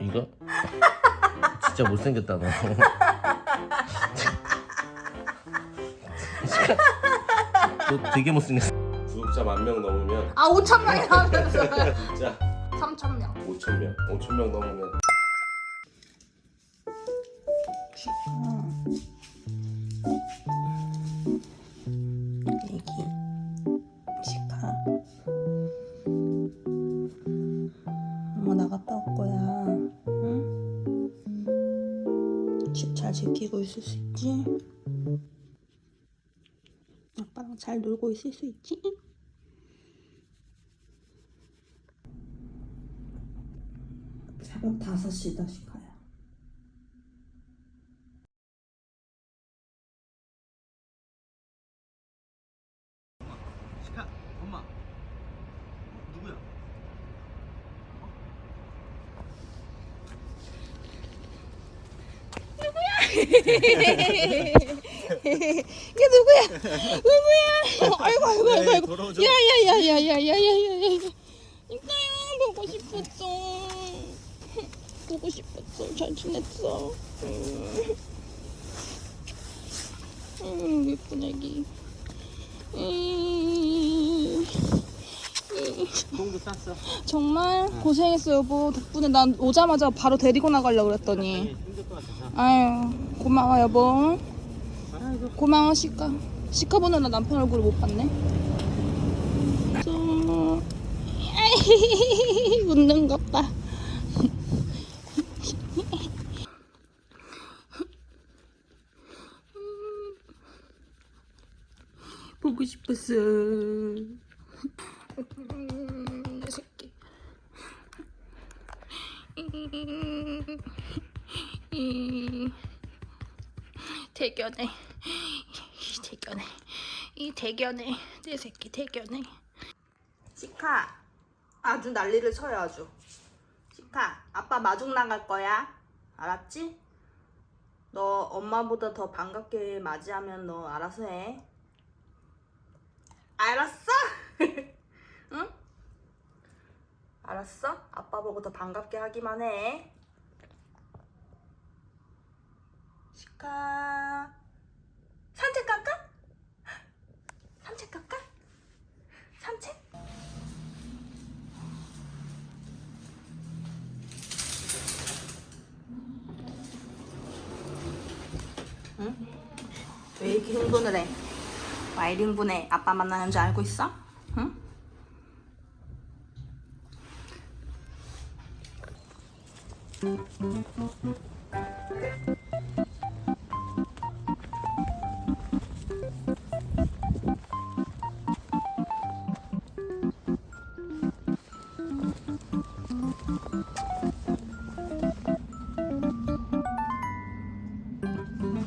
이거? 진짜 못생겼다 너. 너 되게 못생겼어. 구독자 만 명 넘으면 아 5천 명이 나면서 진짜 3천 명. 5천 명, 5천 명 넘으면 있을 수 있지? 아빠랑 잘 놀고 있을 수 있지? 새벽 5시 다 시카야 시카 엄마 누구야? 이게 누구야? 누구야? 아이고 아이고 아이고 아이고. 돌아오죠. 야야야야야야야야야. 이까요 보고 싶었어. 보고 싶었어. 잘 지냈어. 음. 음 예쁜 애기. 음. 공도 쌌어. 정말 고생했어 여보. 덕분에 난 오자마자 바로 데리고 나가려고 그랬더니. 힘들 것 같아서. 아유 고마워 여보. 고마워 시카. 시카 나 남편 얼굴을 못 봤네. 좀 웃는 것봐 보고 싶었어. 음, 내 새끼 대견해 이 대견해 이 대견해 내 새끼 대견해 시카 아주 난리를 쳐요 아주 시카 아빠 마중 나갈 거야 알았지? 너 엄마보다 더 반갑게 맞이하면 너 알아서 해 알았어? 응? 알았어? 아빠 보고 더 반갑게 하기만 해 응? 왜 이렇게 흥분을 해? 흥분해? 아빠 만나는 줄 알고 있어? 응?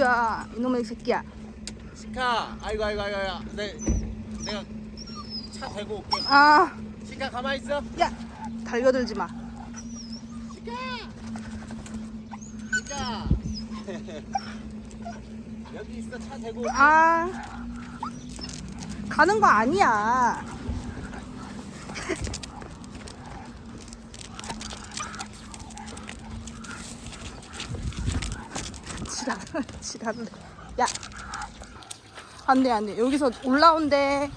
어이구야 이놈의 새끼야 시카. 아이고 아이고 아이고. 아이고. 내 내가 차 대고 올게. 아 시카 가만 히 있어. 야 달려들지 마 시카. 시카. 여기 있어 차 대고. 올게. 아 가는 거 아니야 지랄을 야. 안 돼 안 돼. 여기서 올라온대.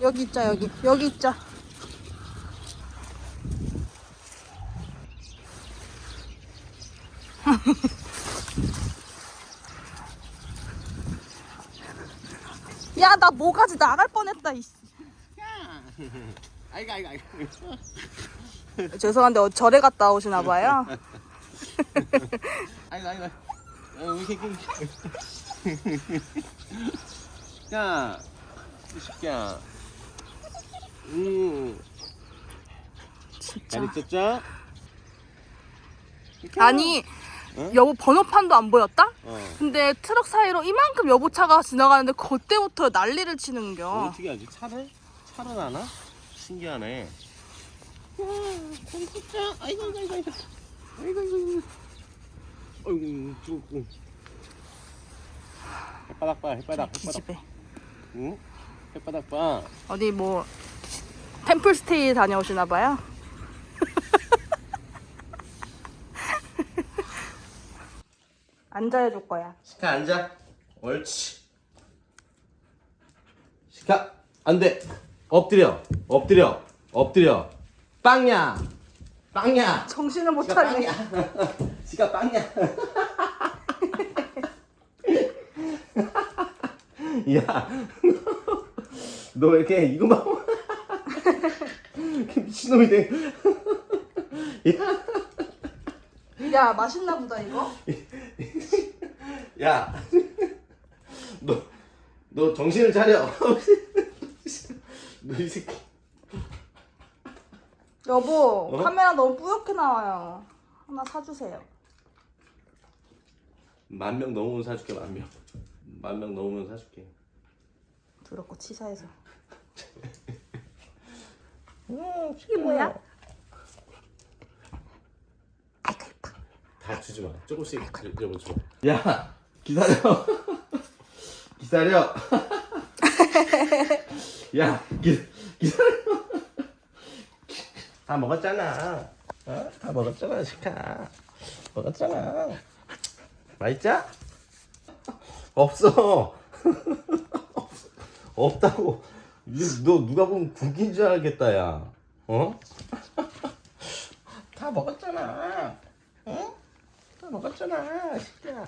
여기 있자 여기. 여기 있자. 야나 뭐가지? 나갈 뻔했다 이씨. 아이고 아이고 아이고. 죄송한데 어, 절에 갔다 오시나 봐요 아이고 아이고. 어, 왜 이렇게 시까 시까 음잘 진짜. 있었죠? 아니 응? 여보 번호판도 안 보였다? 어 근데 트럭 사이로 이만큼 여보 차가 지나가는데 그때부터 난리를 치는겨. 어떻게 하지 차를 하나 신기하네 잘 있었죠? 아이고 아이고 아이고 아이고 아이고 아이고 죽었고 햇바닥 봐 햇바닥 햇바닥 기집애. 응? 햇바닥 봐 어디 뭐 템플스테이 다녀오시나 봐요. 앉아야 줄 거야. 시카 앉아. 옳지. 시카 안 돼. 엎드려. 엎드려. 엎드려. 빵야. 빵야. 정신을 못 차리네. 빵야. 시카 빵야. 야. 너 왜 이렇게 이거만 이렇게 미친놈이 돼. 야. 야 맛있나 보다 이거. 야, 너, 너 정신을 차려. 너이 새끼. 여보 어? 카메라 너무 뿌옇게 나와요. 하나 사주세요. 만 명 넘으면 사줄게, 만 명. 만 명 넘으면 사줄게. 더럽고 치사해서. 음, 이게 뭐야? 아이고 예뻐. 다 주지 마. 조금씩 여보 줘. 야, 기다려. 기다려. 야, 기, 기다려. 다 먹었잖아. 어? 다 먹었잖아, 시카. 먹었잖아. 맛있자? 없어. 없- 없다고. 이너 누가 보면 국인 줄 알겠다, 야. 어? 다 먹었잖아. 어? 다 먹었잖아, 시키야.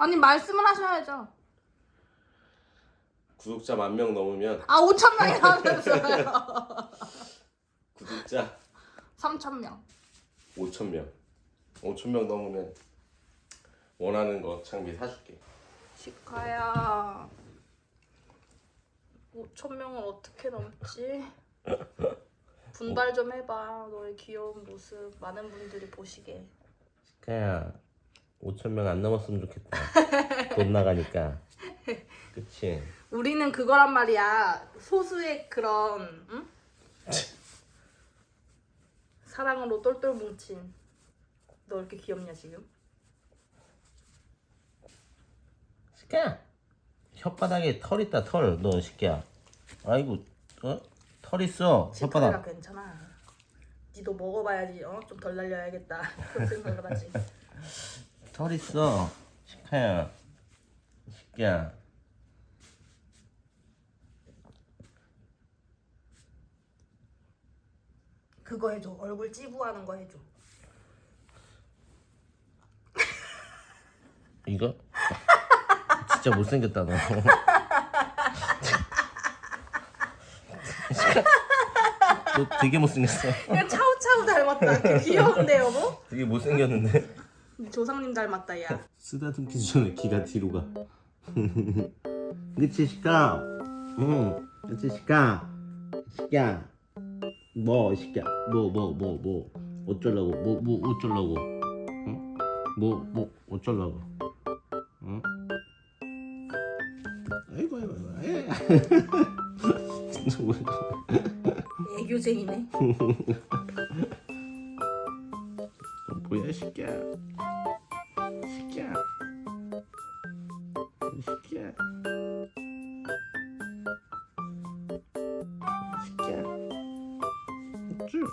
아니 말씀을 하셔야죠. 구독자 만 명 넘으면 아 5천 명이라면서요. 구독자 3천 명. 5천 명. 5천 명 넘으면 원하는 거 장비 사줄게. 시카야. 5천 명을 어떻게 넘지? 분발 좀 해봐. 너의 귀여운 모습 많은 분들이 보시게. 그냥 5천 명 안 넘었으면 좋겠다. 돈 나가니까. 그치? 우리는 그거란 말이야. 소수의 그런 응? 사랑으로 똘똘 뭉친. 너 이렇게 귀엽냐 지금? 시끼야. 혓바닥에 털 있다 털. 너 시끼야. 아이고 어? 털 있어 시카라 혓바닥. 괜찮아. 니도 먹어봐야지. 어? 좀 덜 날려야겠다. 그런 생각을 하지. 털 있어. 시카야. 시끼야. 그거 해줘. 얼굴 찌부하는 거 해줘. 이거? 진짜 못생겼다 너. 너 되게 못생겼어. 야 차우차우 닮았다. 귀여운데 여보? 되게 못생겼는데. 조상님 닮았다 야. 쓰다듬기 전에 기가 뒤로 가. 그치 시까? 응. 그치 시까? 시까? 뭐 시까? 뭐뭐 뭐 뭐 어쩌려고? 뭐뭐 어쩌려고? 응? 뭐뭐 어쩌려고? 응? 아이고 아이고 아이고. 뭐 애교쟁이네. 뭐야 시까? too.